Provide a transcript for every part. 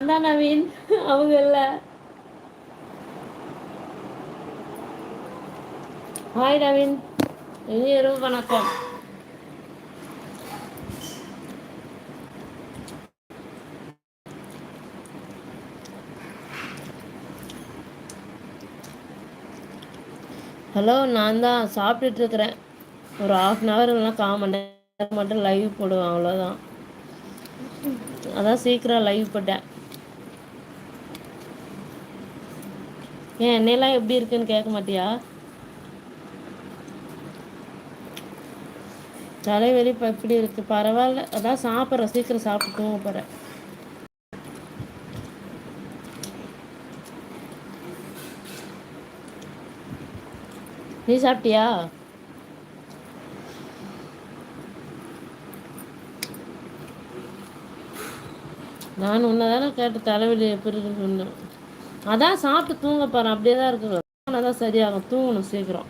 தான் நவீன் அவங்க இல்லை. ஹாய் ரவின் இனி இரவு வணக்கம். ஹலோ நான் தான் சாப்பிட்டுட்டு இருக்கிறேன். ஒரு ஆஃப் அன் ஹவர் இல்லைனா கால் மணி நேரம் மட்டும் லைவ் போடுவேன் அவ்வளோதான் அதான் சீக்கிரம் லைவ் போட்டேன். ஏன் என்னையெல்லாம் எப்படி இருக்குன்னு கேட்க மாட்டியா? தலைவலி இப்போ இப்படி இருக்கு? பரவாயில்ல. அதான் சாப்பிட்றேன். சீக்கிரம் சாப்பிட்டு தூங்க நீ சாப்பிட்டியா? நான் உன்னை தானே கேட்டு தலைவலி எப்படி இருக்குன்னு. அதான் சாப்பிட்டு தூங்க போகிறேன் அப்படியே தான் இருக்கு அதான் சரியாகும். தூங்கணும் சீக்கிரம்.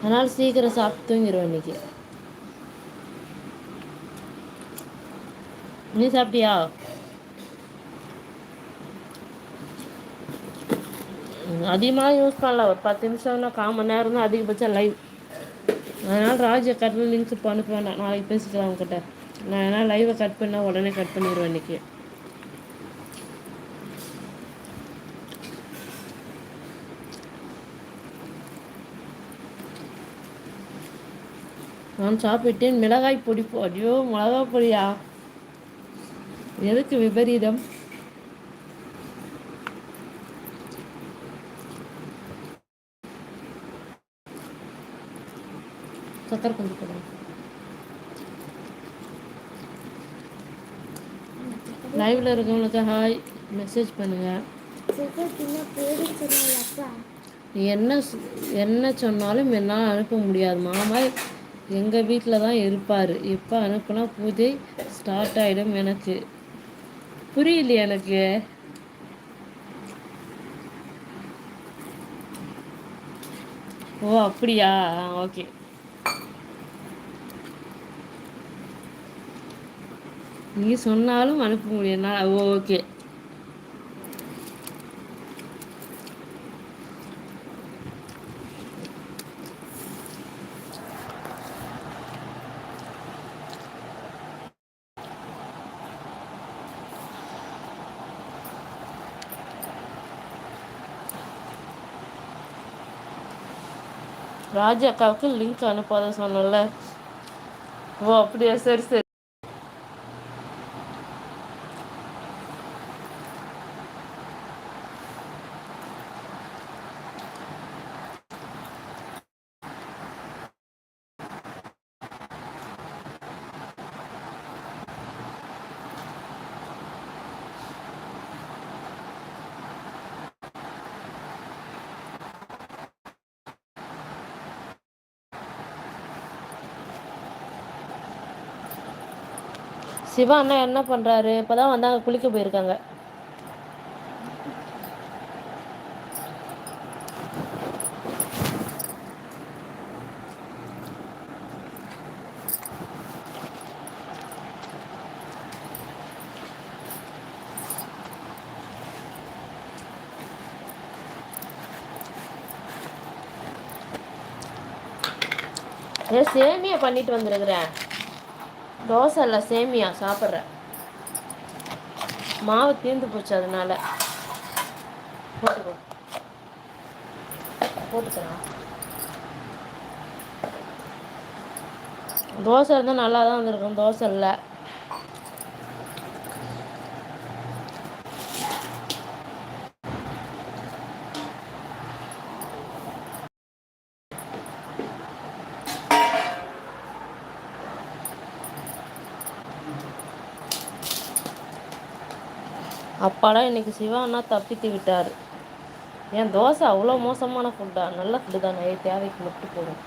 அதனால் சீக்கிரம் சாப்பிட்டு தூங்கிடுவேன் இன்னைக்கு. நீ சாப்பிட்டியா? அதிகமாக யூஸ் பண்ணல. ஒரு பத்து நிமிஷம்னா கால் மணி நேரம் தான் அதிகபட்சம் லைவ் அதனால் ராஜை கட் லிங்க்ஸ் இப்போ அனுப்ப வேண்டாம் நாளைக்கு பேசிக்கலாம் அவங்ககிட்ட நான் ஏன்னா லைவை கட் பண்ணால் உடனே கட் பண்ணிடுவேன் இன்றைக்கி நான் சாப்பிட்டேன். மிளகாய் பொடி ஐயோ மிளகாய் பொடியா? எதுக்கு விபரீதம்? சக்கரை கொஞ்சம் போடுங்க. லைவ்ல இருக்கவங்களுக்கு ஹாய் மெசேஜ் பண்ணுங்க. என்ன என்ன சொன்னாலும் என்னால் அனுப்ப முடியாது. மாமா எங்கள் வீட்டில் தான் இருப்பார். இப்போ அனுப்புனா பூஜை ஸ்டார்ட் ஆகிடும் எனக்கு. புரியலையே எனக்கு. ஓ அப்படியா? ஓகே. நீ சொன்னாலும் அனுப்ப முடியும் ஓகே. ராஜா அக்காவுக்கு லிங்க் அனுப்பாத சொன்னல ஓ அப்படியா? சரி சரி. சிவா அண்ணா என்ன பண்ணுறாரு இப்போ தான் வந்தாங்க குளிக்க போயிருக்காங்க. ஏ சேமியா பண்ணிட்டு வந்துருக்குறேன். தோசை இல்லை சேமியா சாப்பிட்றேன். மாவு தீர்ந்து போச்சு அதனால. போட்டுக்கோ போட்டுக்கிறேன் தோசை இருந்தால் நல்லா தான் வந்திருக்கும் தோசை இல்லை. அப்பாடா இன்னைக்கு சிவா அண்ணா தப்பித்து விட்டார். ஏன் தோசை அவ்வளோ மோசமான ஃபுட்டா நல்ல ஃபுட்டு தான். தேவைக்கு மட்டும் போடும்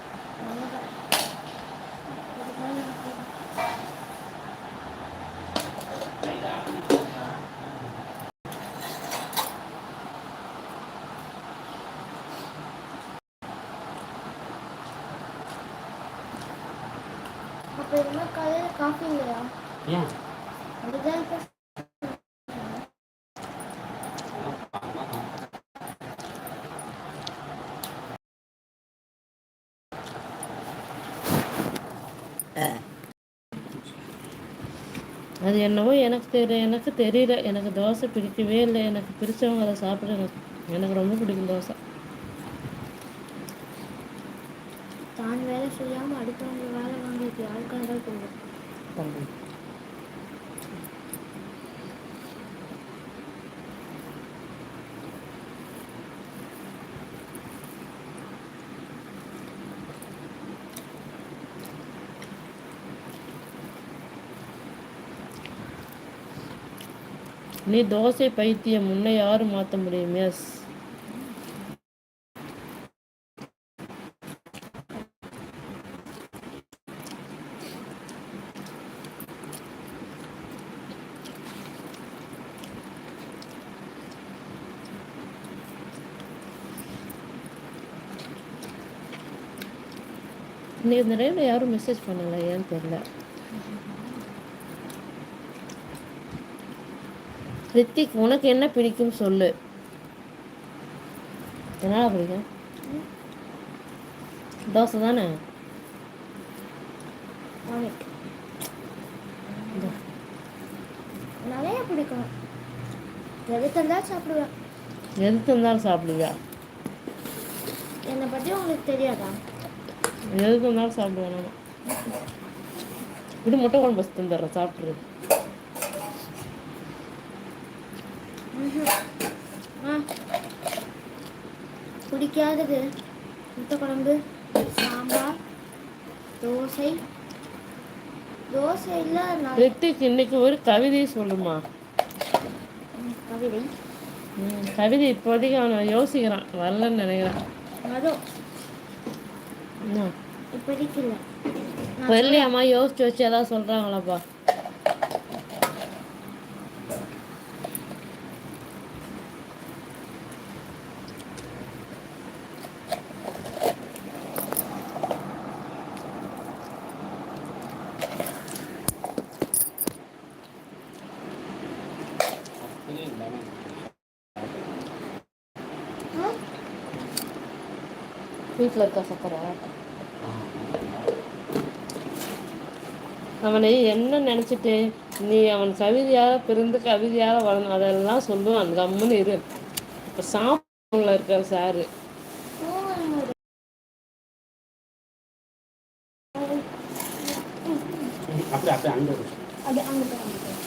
இப்போ என்ன காலையில் காஃபி இல்லையா? ஏன்? அதுதான் அது என்னவோ எனக்கு தெரிய எனக்கு தெரியல. எனக்கு தோசை பிடிக்கவே இல்லை. எனக்கு பிடிச்சவங்க அதை சாப்பிட எனக்கு எனக்கு ரொம்ப பிடிக்கும் தோசை. தான் வேலை செய்யாமல் அடுத்தவங்க வேலை வாங்கிட்டு யாருக்காக தான் போகும் நீ தோசை பைத்தியம் முன்ன யாரும் மாற்ற முடியும் எஸ் நீ இந்த டைமில் யாரும் மெசேஜ் பண்ணல ஏன்னு தெரியல. ரித்திக் உனக்கு என்ன பிடிக்கும் சொல்லு. என்னடா பிடிக்கும்? தோசை தானே? நிறைய பிடிக்கும். எது தந்தாலும் சாப்பிடுவேன். எது தந்தாலும் சாப்பிடுவியா? என்னை பற்றி உங்களுக்கு தெரியாதா? எது தந்தாலும் சாப்பிடுவேன் நான். இப்படி முட்டை குழம்பு தந்துடுறேன் சாப்பிட்ரு பிடிக்காதது முட்டை குழம்பு சாம்பார் தோசை. தோசை இல்லை நான் ரித்திக் இன்னைக்கு ஒரு கவிதை சொல்லுமா? கவிதை. கவிதை இப்போதைக்கு அவனை யோசிக்கிறான். வரலன்னு நினைக்கிறான். என்ன? இப்போதைக்கு இல்லை. வரலையாம்மா யோசிச்சு வச்சு ஏதாவது சொல்கிறாங்களாப்பா வீட்டில் இருக்க சக்கரை? அவனை என்ன நினச்சிட்டு நீ அவன் கவிதையாக பிறந்து கவிதையாக வளர்ந்து அதெல்லாம் சொல்லுவான். கம்முன்னு இரு. இப்போ சாப்பிட்ல இருக்க சாரு அப்படியே அப்படியே அங்கே இருக்கு. அது அங்கே போய் அங்கே போய்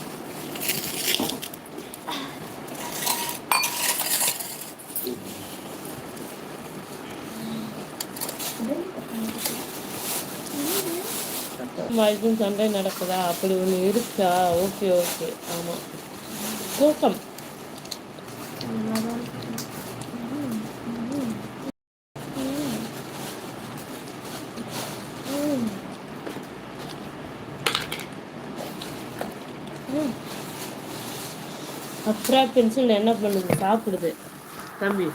வாய்க்கும் சண்டை நடக்குதா? அப்படி ஒன்று இருக்கா? ஓகே ஓகே ஆமாம் கூட்டம் அப்ரா பென்சில் என்ன பண்ணுது? சாப்பிடுது. தம்பி.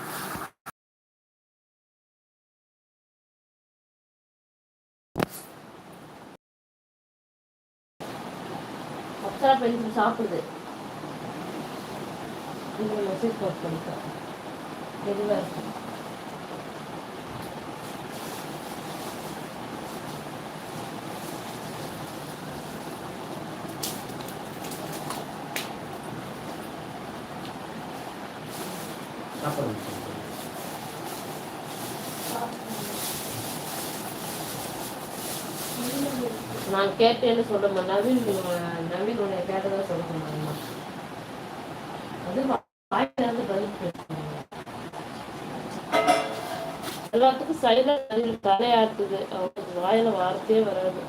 பென்சில் சாப்பிடுது. இதில் மெசேஜ் போஸ்ட் பண்ணிட்டேன் எதுவாக இருக்கு? சாப்பிடுங்க நான் கேட்டேன்னு சொல்லுமா நவீன் உ- நவீன் உன்னை கேட்டதா சொல்ல சொன்னாங்கம்மா அது வாயில இருந்து பதில் பேசுறாங்க. எல்லாத்துக்கும் சைலண்ட் தலையாட்டுது. அவங்களுக்கு வாயில வார்த்தையே வராது.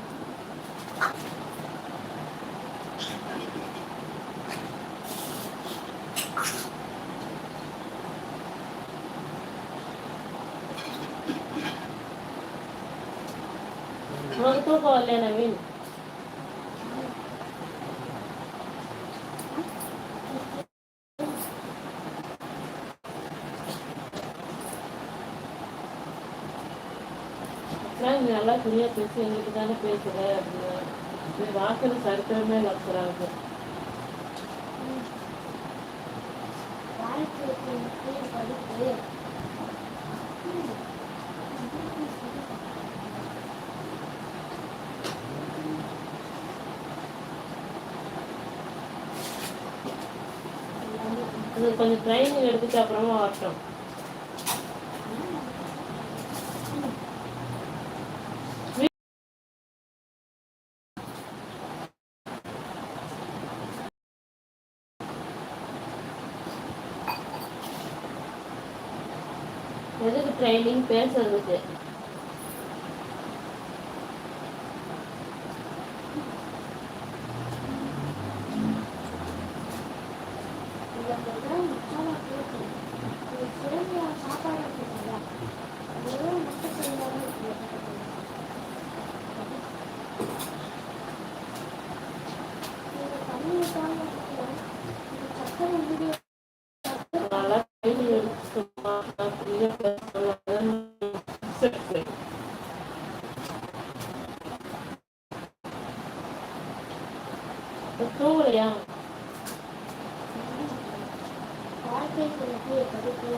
உனக்கு தூக்கம் வரலையா நவீன்? புரியா பேசி எங்கிட்ட தானே பேசுற அப்படின்னு. வாக்கில் சரித்திரமே அது கொஞ்சம் ட்ரைனிங் எடுத்துட்டு அப்புறமா வரட்டும். எதுக்கு ட்ரைனிங் பேசுறதுக்கு இதை தான் முக்கியமாக கேட்கணும் இது சிறந்த சாப்பாடு இருக்குங்களா அது முட்டை செய்யாமல் இருக்கு நீங்க தண்ணி ஊத்தாம இருக்கீங்க. இந்த சக்கரை வீடியோ நல்லா ட்ரைனிங் எடுத்துட்டோமா நான் ஃப்ரீயாக பேசலாம் சரி சரி இப்ப தூங்கலையா வாழ்க்கைக்கு முக்கிய படிப்பு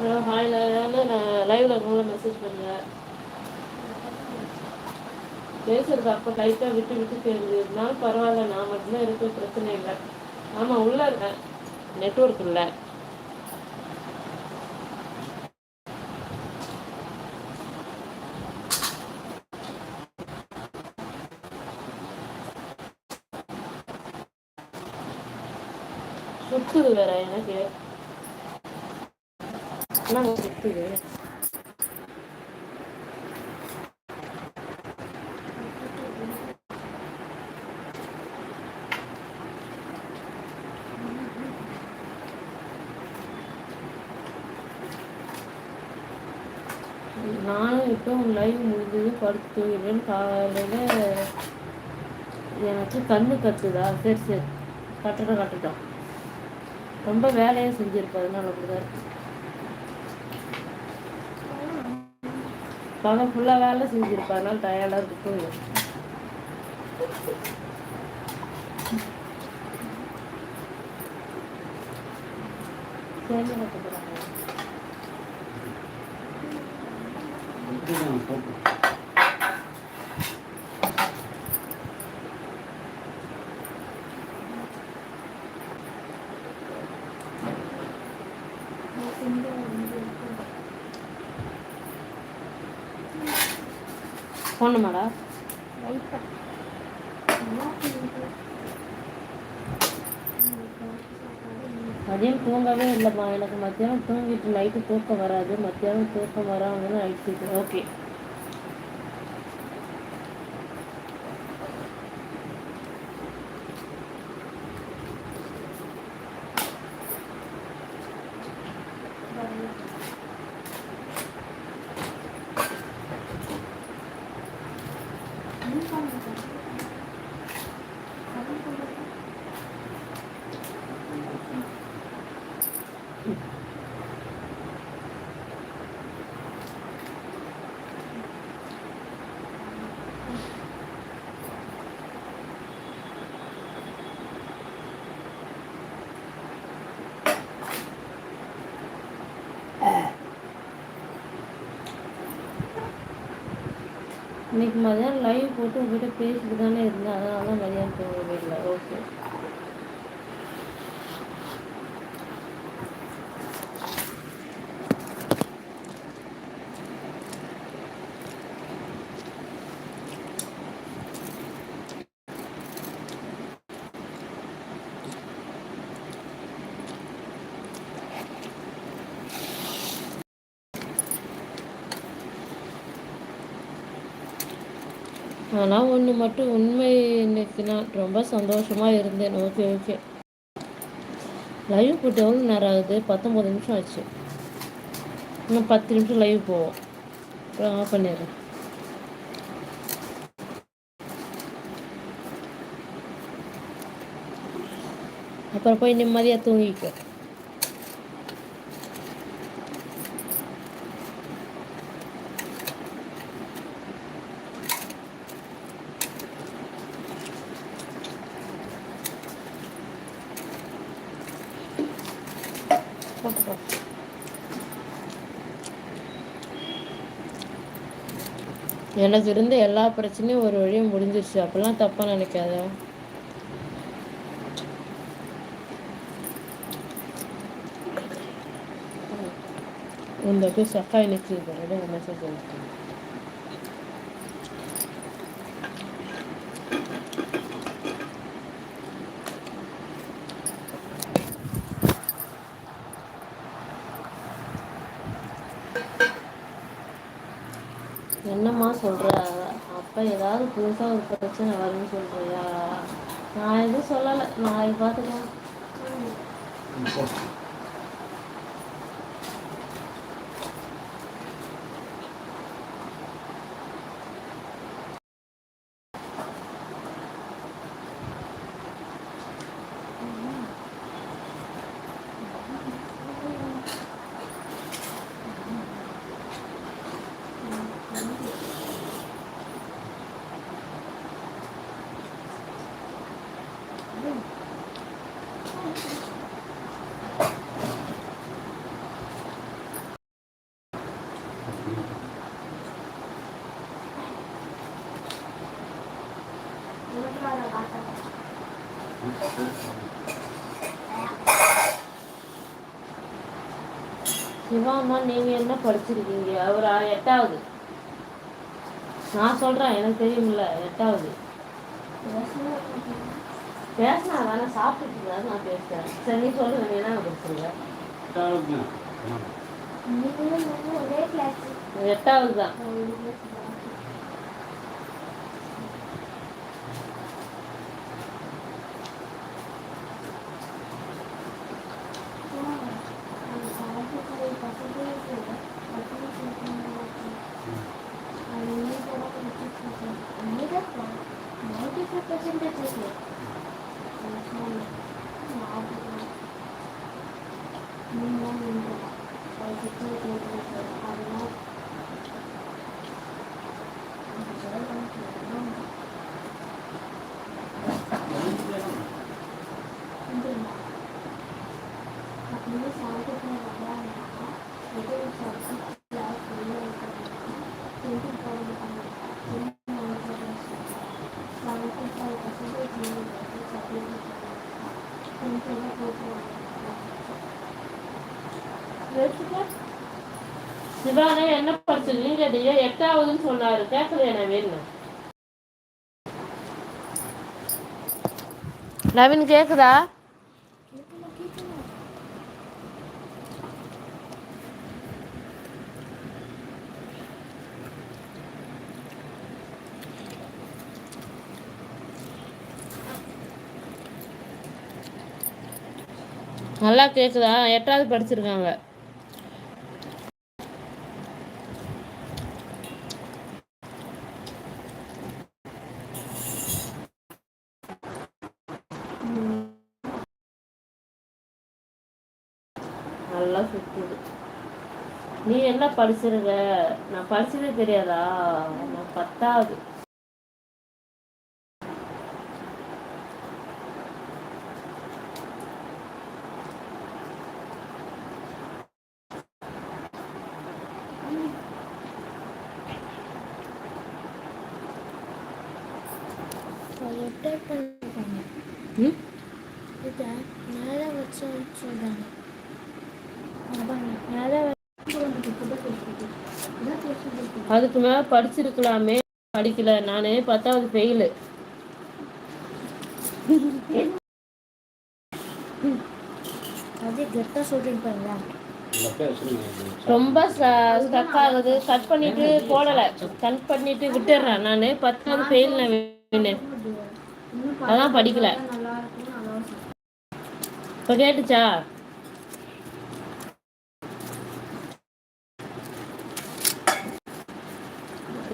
நான் ஹாயில் நான் லைவில் மெசேஜ் பண்ணுங்க பேசுறது அப்போ லைட்டாக விட்டு விட்டு கேட்குது இருந்தாலும் பரவாயில்ல நான் மட்டும்தான் இருக்க பிரச்சனை இல்லை. ஆமாம் உள்ளே இருக்கேன் நெட்ஒர்க் இல்லை. சுத்துது வேற எனக்கு. என்னங்க சுத்துது நானும் லைவ் முடிஞ்சது படுத்து தூங்கிடுவேன் காலையில் எனக்கு கண்ணு கத்துதா? சரி சரி. கட்டட்டும் கட்டட்டும். ரொம்ப வேலையை செஞ்சிருப்பேன் அதனால அப்படிதான் இருக்கு. பணம் ஃபுல்லாக வேலை செஞ்சுருப்பா அதனால டயர்டாக இருக்கு. தூங்கு. சேர்ந்து கட்டுக்கிறாங்க இப்படிதான் போட்டு போகணுமாடா இல்லைம்மா எனக்கு மத்தியானம் தூங்கிட்டு நைட்டு தூக்கம் வராது. மத்தியானம் தூக்கம் வராமல் நைட் ஓகே இன்னைக்கு மதியானம் லைவ் போட்டு உங்ககிட்ட பேசிட்டு தானே இருந்தேன். அதனால தான் மதியானம் தூங்கவே இல்லை ஓகே ஆனால் ஒன்று மட்டும் உண்மை இன்னைக்கு நான் ரொம்ப சந்தோஷமாக இருந்தேன். ஓகே ஓகே லைவ் போட்டு எவ்வளோ நேரம் ஆகுது? பத்தொம்பது நிமிஷம் ஆச்சு. இன்னும் பத்து நிமிஷம் லைவ் போவோம். அப்புறம் ஆஃப் பண்ணிடுறேன். அப்புறம் போய் நிம்மதியாக தூங்கிக்க. போட்டுக்கோ. எனக்கு இருந்த எல்லா பிரச்சனையும் ஒரு வழியும் முடிஞ்சிருச்சு. அப்பெல்லாம் தப்பா நினைக்காத. உங்களுக்கு சக்காய் நிச்சு மெசேஜ் அனுப்பிச்சு. புதுசாக புதுசா ஒரு பிரச்சனை வரும்னு சொல்றியா? நான் எதுவும் சொல்லலை. நாளைக்கு பார்த்துக்கலாம் உனக்கு அதை பார்த்தேன் சிவாமா நீங்க என்ன படிச்சிருக்கீங்க? அவர் எட்டாவது. நான் சொல்றேன் எனக்கு தெரியும்ல எட்டாவது. பேசினா தானே இருந்தா நான் பேசுறேன். சரி நீ சொல்லுங்க நீ என்ன படிச்சிருக்க? நீங்களும் நானும் நீங்களும் கிளாஸ் எட்டாவது தான் அதனால் சிவானே என்ன படிச்சிருக்கீங்க கேட்டீங்க எட்டாவதுன்னு சொன்னாரு. கேட்கலையா என்ன வேணும் நவீன் கேக்குதா? நல்லா கேக்குதா? எட்டாவது படிச்சிருக்காங்க. படிச்சிருக்க. நான் படிச்சதே தெரியாதா? நான் பத்தாவது. ரொட்டேட் பண்ணிருக்காங்க ம் இதை மேலே வச்சு சொல்கிறாங்க மேலே அதுக்கு மேல படிச்சிருக்கலாமே. படிக்கல. நானு பத்தாவது ஃபெயிலு ரொம்ப ஸ்டக் ஆகுது. கட் பண்ணிட்டு போடல. கட் பண்ணிட்டு விட்டுடுறேன் நான் பத்தாவது ஃபெயில் நான் அதான் படிக்கல. இப்போ கேட்டுச்சா?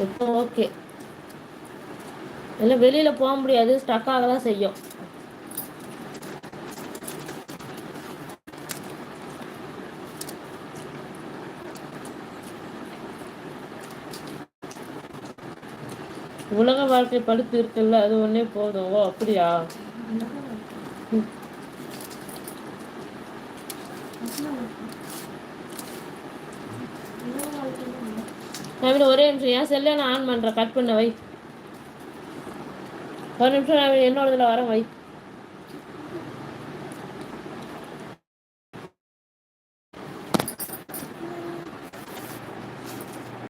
இப்போ ஓகே. இல்லை வெளியில் போக முடியாது. ஸ்டக் ஆக தான் செய்யும். உலக வாழ்க்கை படுத்து இருக்குல்ல அது ஒன்றே போதும். ஓ அப்படியா? நவீன ஒரே நிமிஷம். என் செல்லை நான் ஆன் பண்ணுறேன் கட் பண்ண வை. ஒரு நிமிஷம் நான் என்னோட இதில் வரேன் வை.